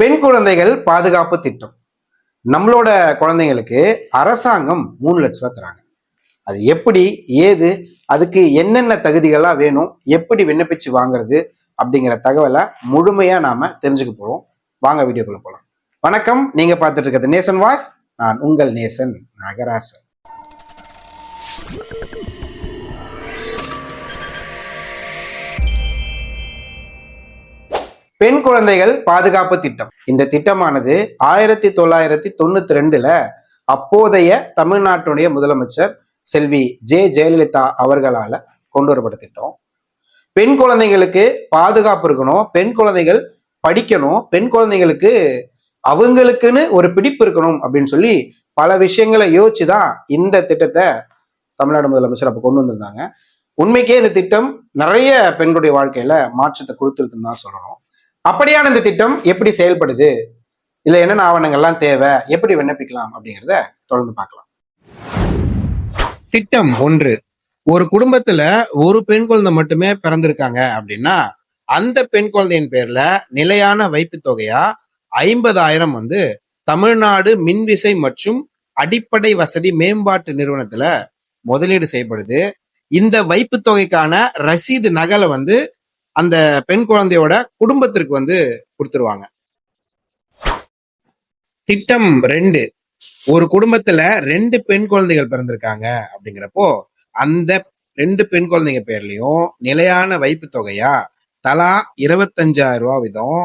பெண் குழந்தைகள் பாதுகாப்பு திட்டம். நம்மளோட குழந்தைங்களுக்கு அரசாங்கம் மூணு லட்ச ரூபா தராங்க. அது எப்படி ஏது அதுக்கு என்னென்ன தகுதிகள்லாம் வேணும் எப்படி விண்ணப்பிச்சு வாங்குறது அப்படிங்கிற தகவலை முழுமையா நாம தெரிஞ்சுக்க போறோம். வாங்க வீடியோக்குள்ள போலாம். வணக்கம் நீங்க பார்த்துட்டு இருக்கிறது நேசன் வாய்ஸ். நான் உங்கள் நேசன் நாகராசன். பெண் குழந்தைகள் பாதுகாப்பு திட்டம். இந்த திட்டமானது ஆயிரத்தி தொள்ளாயிரத்தி தொண்ணூத்தி ரெண்டுல அப்போதைய தமிழ்நாட்டுடைய முதலமைச்சர் செல்வி ஜே ஜெயலலிதா அவர்களால கொண்டு வரப்பட்ட திட்டம் பெண் குழந்தைங்களுக்கு பாதுகாப்பு இருக்கணும் பெண் குழந்தைகள் படிக்கணும் பெண் குழந்தைங்களுக்கு அவங்களுக்குன்னு ஒரு பிடிப்பு இருக்கணும் அப்படின்னு சொல்லி பல விஷயங்களை யோசிச்சு தான் இந்த திட்டத்தை தமிழ்நாடு முதலமைச்சர் அப்போ கொண்டு வந்திருந்தாங்க. உண்மைக்கே இந்த திட்டம் நிறைய பெண்களுடைய வாழ்க்கையில மாற்றத்தை கொடுத்துருக்குன்னு தான் சொல்லணும். அப்படியான இந்த திட்டம் எப்படி செயல்படுது? இதுல என்னென்ன ஆவணங்கள்லாம் தேவை? எப்படி விண்ணப்பிக்கலாம் அப்படிங்கிறத தொடர்ந்து பார்க்கலாம். திட்டம் ஒன்று. ஒரு குடும்பத்துல ஒரு பெண் குழந்தை மட்டுமே பிறந்திருக்காங்க அப்படின்னா அந்த பெண் குழந்தையின் பேர்ல நிலையான வைப்பு தொகையா ஐம்பதாயிரம் வந்து தமிழ்நாடு மின்விசை மற்றும் அடிப்படை வசதி மேம்பாட்டு நிறுவனத்துல முதலீடு செய்யப்படுது. இந்த வைப்பு தொகைக்கான ரசீது நகலை வந்து அந்த பெண் குழந்தையோட குடும்பத்திற்கு வந்து கொடுத்துருவாங்க. திட்டம் ரெண்டு. ஒரு குடும்பத்துல ரெண்டு பெண் குழந்தைகள் பிறந்திருக்காங்க அப்படிங்கிறப்போ அந்த ரெண்டு பெண் குழந்தைங்க பேர்லயும் நிலையான வைப்பு தொகையா தலா இருபத்தஞ்சாயிரம் ரூபா வீதம்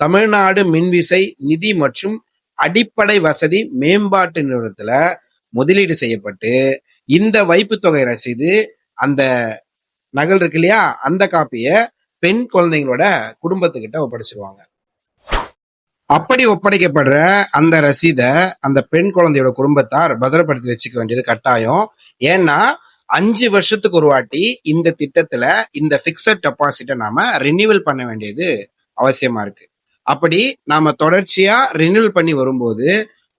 தமிழ்நாடு மின்விசை நிதி மற்றும் அடிப்படை வசதி மேம்பாட்டு நிறுவனத்துல முதலீடு செய்யப்பட்டு இந்த வைப்பு தொகை ரசீது அந்த நகல் இருக்கு இல்லையா அந்த காப்பியை பெண் குழந்தைங்களோட குடும்பத்துக்கிட்ட ஒப்படைச்சிருவாங்க. அப்படி ஒப்படைக்கப்படுற அந்த ரசீதை அந்த பெண் குழந்தையோட குடும்பத்தார் பத்திரப்படுத்தி வச்சுக்க வேண்டியது கட்டாயம். ஏன்னா அஞ்சு வருஷத்துக்கு ஒரு வாட்டி இந்த திட்டத்துல இந்த பிக்சட் டெபாசிட்டை நாம ரினியூவல் பண்ண வேண்டியது அவசியமா இருக்கு. அப்படி நாம தொடர்ச்சியா ரினியூவல் பண்ணி வரும்போது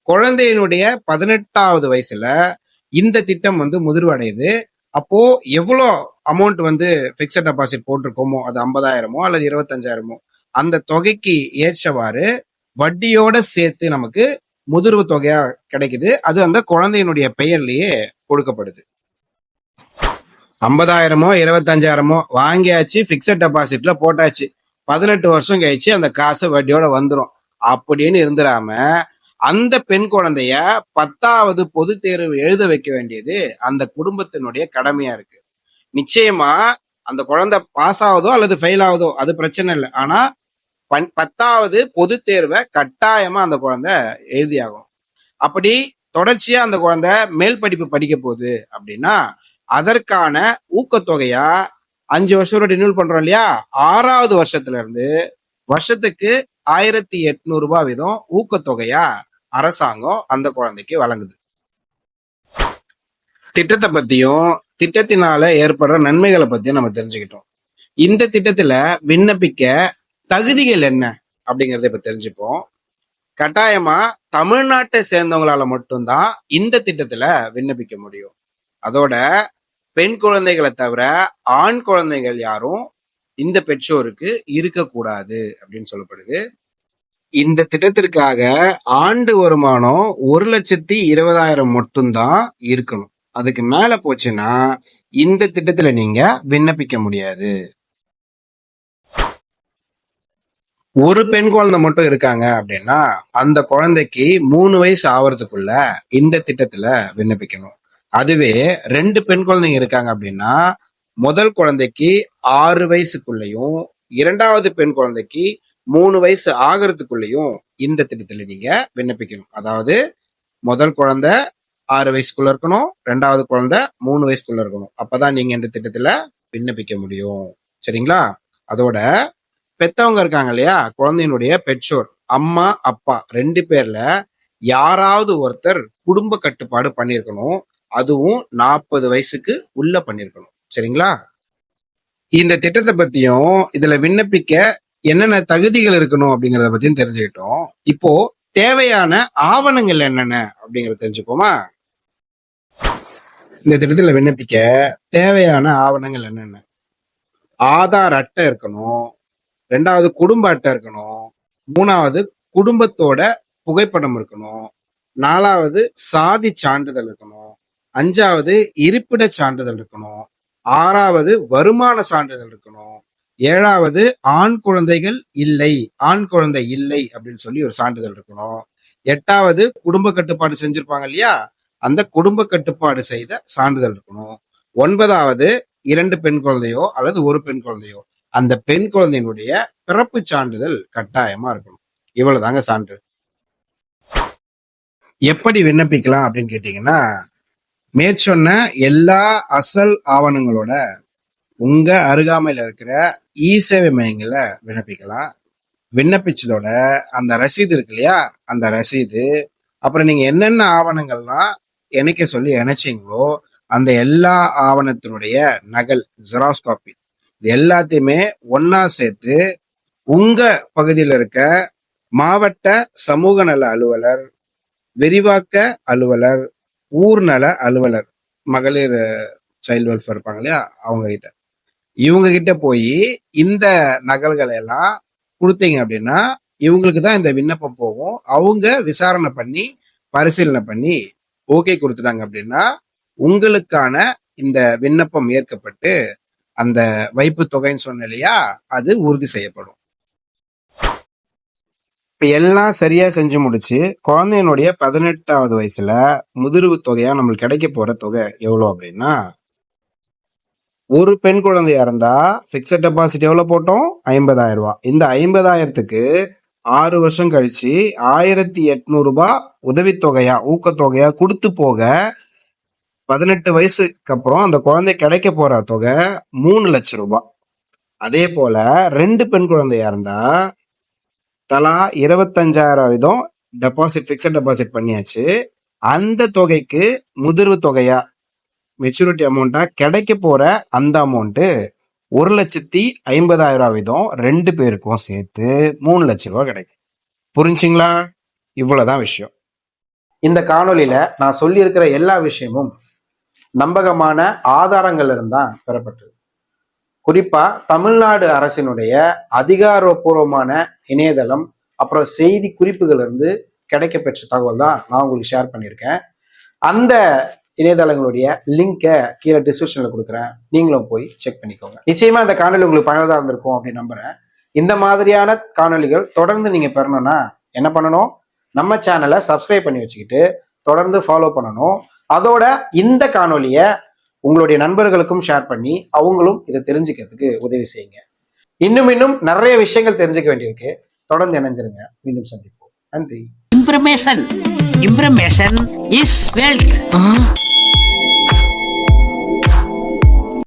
குழந்தையினுடைய பதினெட்டாவது வயசுல இந்த திட்டம் வந்து முதிர்வடையுது. அப்போ எவ்வளோ அமௌண்ட் வந்து ஃபிக்ஸட் டெபாசிட் போட்டிருக்கோமோ அது ஐம்பதாயிரமோ அல்லது இருபத்தஞ்சாயிரமோ அந்த தொகைக்கு ஏற்றவாறு வட்டியோட சேர்த்து நமக்கு முதிர்வு தொகையா கிடைக்குது. அது அந்த குழந்தையினுடைய பெயர்லயே கொடுக்கப்படுது. ஐம்பதாயிரமோ இருபத்தஞ்சாயிரமோ வாங்கியாச்சு ஃபிக்ஸட் டெபாசிட்ல போட்டாச்சு. பதினெட்டு வருஷம் கழிச்சு அந்த காசு வட்டியோட வந்துடும் அப்படின்னு இருந்துடாம அந்த பெண் குழந்தைய பத்தாவது பொது தேர்வு எழுத வைக்க வேண்டியது அந்த குடும்பத்தினுடைய கடமையா இருக்கு. நிச்சயமா அந்த குழந்தை பாஸ் ஆகுதோ அல்லது ஃபெயில் ஆகுதோ அது பிரச்சனை இல்லை. ஆனா பன்- பத்தாவது பொது தேர்வை கட்டாயமா அந்த குழந்தை எழுதியாகும் அப்படி தொடர்ச்சியா அந்த குழந்தை மேல் படிப்பு படிக்க போகுது அப்படின்னா அதற்கான ஊக்கத்தொகையா அஞ்சு வருஷம் ரினியூல் பண்றோம் இல்லையா? ஆறாவது வருஷத்துல இருந்து வருஷத்துக்கு ஆயிரத்தி எட்நூறு ரூபாய் வீதம் ஊக்கத்தொகையா அரசாங்கம் அந்த குழந்தைக்கு வழங்குது. திட்டத்தை பத்தியும் திட்டத்தினால ஏற்படுற நன்மைகளை பத்தி நம்ம தெரிஞ்சுக்கிட்டோம். இந்த திட்டத்துல விண்ணப்பிக்க தகுதிகள் என்ன அப்படிங்கறத இப்ப தெரிஞ்சுப்போம். கட்டாயமா தமிழ்நாட்டை சேர்ந்தவங்களால மட்டும்தான் இந்த திட்டத்துல விண்ணப்பிக்க முடியும். அதோட பெண் குழந்தைகளை தவிர ஆண் குழந்தைகள் யாரும் இந்த பெற்றோருக்கு இருக்கக்கூடாது அப்படின்னு சொல்லப்படுது. இந்த திட்டத்திற்காக ஆண்டு வருமானம் ஒரு லட்சத்தி இருபதாயிரம் மட்டும்தான் இருக்கணும். அதுக்கு மேல போச்சுன்னா இந்த திட்டத்துல நீங்க விண்ணப்பிக்க முடியாது. ஒரு பெண் குழந்தை மட்டும் இருக்காங்க அப்படின்னா அந்த குழந்தைக்கு மூணு வயசு ஆவறதுக்குள்ள இந்த திட்டத்துல விண்ணப்பிக்கணும். அதுவே ரெண்டு பெண் குழந்தைங்க இருக்காங்க அப்படின்னா முதல் குழந்தைக்கு ஆறு வயசுக்குள்ளயும் இரண்டாவது பெண் குழந்தைக்கு மூணு வயசு ஆகிறதுக்குள்ளயும் இந்த திட்டத்துல நீங்க விண்ணப்பிக்கணும். அதாவது முதல் குழந்தை ஆறு வயசுக்குள்ள இருக்கணும் ரெண்டாவது குழந்தை மூணு வயசுக்குள்ள இருக்கணும். அப்பதான் நீங்க இந்த திட்டத்துல விண்ணப்பிக்க முடியும். சரிங்களா? அதோட பெத்தவங்க இருக்காங்க இல்லையா? குழந்தையினுடைய பெற்றோர் அம்மா அப்பா ரெண்டு பேர்ல யாராவது ஒருத்தர் குடும்ப கட்டுப்பாடு பண்ணியிருக்கணும். அதுவும் நாற்பது வயசுக்கு உள்ள பண்ணியிருக்கணும். சரிங்களா? இந்த திட்டத்தை பத்தியும் இதுல விண்ணப்பிக்க என்னென்ன தகுதிகள் இருக்கணும் அப்படிங்கறத பத்தியும் தெரிஞ்சுக்கிட்டோம். இப்போ தேவையான ஆவணங்கள் என்னென்ன அப்படிங்கறத தெரிஞ்சுப்போமா? இந்த திட்டத்தில் விண்ணப்பிக்க தேவையான ஆவணங்கள் என்னென்ன? ஆதார் அட்டை இருக்கணும் ரெண்டாவது குடும்ப அட்டை இருக்கணும் மூணாவது குடும்பத்தோட புகைப்படம் இருக்கணும் நாலாவது சாதி சான்றிதழ் இருக்கணும் அஞ்சாவது இருப்பிட சான்றிதழ் இருக்கணும் ஆறாவது வருமான சான்றிதழ் இருக்கணும் ஏழாவது ஆண் குழந்தைகள் இல்லை ஆண் குழந்தை இல்லை அப்படின்னு சொல்லி ஒரு சான்றிதழ் இருக்கணும் எட்டாவது குடும்ப கட்டுப்பாடு செஞ்சிருப்பாங்க இல்லையா? அந்த குடும்ப கட்டுப்பாடு செய்த சான்றிதழ் இருக்கணும். ஒன்பதாவது இரண்டு பெண் குழந்தையோ அல்லது ஒரு பெண் குழந்தையோ அந்த பெண் குழந்தையினுடைய பிறப்பு சான்றிதழ் கட்டாயமா இருக்கணும். இவ்வளவுதாங்க சான்று. எப்படி விண்ணப்பிக்கலாம் அப்படின்னு கேட்டீங்கன்னா மேற்சொன்ன எல்லா அசல் ஆவணங்களோட உங்க அருகாமையில் இருக்கிற இ சேவை மையங்களை விண்ணப்பிக்கலாம். விண்ணப்பிச்சதோட அந்த ரசீது இருக்கு இல்லையா? அந்த ரசீது. அப்புறம் நீங்க என்னென்ன ஆவணங்கள்லாம் இணைக்க சொல்லி இணைச்சிங்களோ அந்த எல்லா ஆவணத்தினுடைய நகல் ஜெராக்ஸ் காப்பி இது எல்லாத்தையுமே ஒன்னா சேர்த்து உங்க பகுதியில் இருக்க மாவட்ட சமூக நல அலுவலர் விரிவாக்க அலுவலர் ஊர் நல அலுவலர் மகளிர் சைல்டு வெல்ஃபேர் இருப்பாங்க இல்லையா அவங்க கிட்ட இவங்க கிட்ட போய் இந்த நகல்களை எல்லாம் கொடுத்தீங்க அப்படின்னா இவங்களுக்கு தான் இந்த விண்ணப்பம் போகும். அவங்க விசாரணை பண்ணி பரிசீலனை பண்ணி ஓகே கொடுத்துட்டாங்க அப்படின்னா உங்களுக்கான இந்த விண்ணப்பம் ஏற்கப்பட்டு அந்த வைப்பு தொகைன்னு சொன்ன இல்லையா அது உறுதி செய்யப்படும். இப்போ எல்லாம் சரியா செஞ்சு முடிச்சு குழந்தையினுடைய பதினெட்டாவது வயசுல முதிர்வு தொகையா நம்மளுக்கு கிடைக்க போற தொகை எவ்வளோ அப்படின்னா ஒரு பெண் குழந்தையா இருந்தா பிக்சட் டெபாசிட் எவ்வளோ போட்டோம்? ஐம்பதாயிரம் ரூபாய். இந்த ஐம்பதாயிரத்துக்கு ஆறு வருஷம் கழிச்சு ஆயிரத்தி எட்நூறுபா உதவித்தொகையா ஊக்கத்தொகையா கொடுத்து போக பதினெட்டு வயசுக்கு அப்புறம் அந்த குழந்தை கிடைக்க போற தொகை மூணு லட்சம் ரூபாய் அதே போல ரெண்டு பெண் குழந்தையா இருந்தா தலா இருபத்தஞ்சாயிரம் வீதம் டெபாசிட் ஃபிக்ஸட் டெபாசிட் பண்ணியாச்சு. அந்த தொகைக்கு முதிர்வு தொகையா மெச்சூரிட்டி அமௌண்ட்டா கிடைக்க போற அந்த அமௌண்ட்டு ஒரு லட்சத்தி ஐம்பதாயிரம் வீதம் ரெண்டு பேருக்கும் சேர்த்து மூணு லட்ச ரூபா கிடைக்கும். புரிஞ்சிங்களா? இவ்வளோதான் விஷயம். இந்த காணொளியில நான் சொல்லியிருக்கிற எல்லா விஷயமும் நம்பகமான ஆதாரங்கள் இருந்தால் தான் பெறப்பட்டது. குறிப்பா தமிழ்நாடு அரசினுடைய அதிகாரப்பூர்வமான இணையதளம் அப்புறம் செய்தி குறிப்புகள் இருந்து கிடைக்கப்பெற்ற தகவல் தான் நான் உங்களுக்கு ஷேர் பண்ணியிருக்கேன். அந்த இணையதளங்களுடைய லிங்கை கீழே டிஸ்கிரிப்ஷனில் கொடுக்குறேன். நீங்களும் போய் செக் பண்ணிக்கோங்க. நிச்சயமா இந்த காணொலி உங்களுக்கு பயனுள்ளதாக இருந்திருக்கும் அப்படின்னு நம்புறேன். இந்த மாதிரியான காணொளிகள் தொடர்ந்து நீங்க பெறணும்னா என்ன பண்ணணும்? நம்ம சேனலை சப்ஸ்கிரைப் பண்ணி வச்சுக்கிட்டு தொடர்ந்து ஃபாலோ பண்ணணும். அதோட இந்த காணொலியை உங்களுடைய நண்பர்களுக்கும் ஷேர் பண்ணி அவங்களும் இதை தெரிஞ்சுக்கிறதுக்கு உதவி செய்யுங்க. இன்னும் இன்னும் நிறைய விஷயங்கள் தெரிஞ்சுக்க வேண்டியிருக்கு. தொடர்ந்து இணைஞ்சிருங்க. மீண்டும் சந்திப்போம். நன்றி. Information. Information is wealth.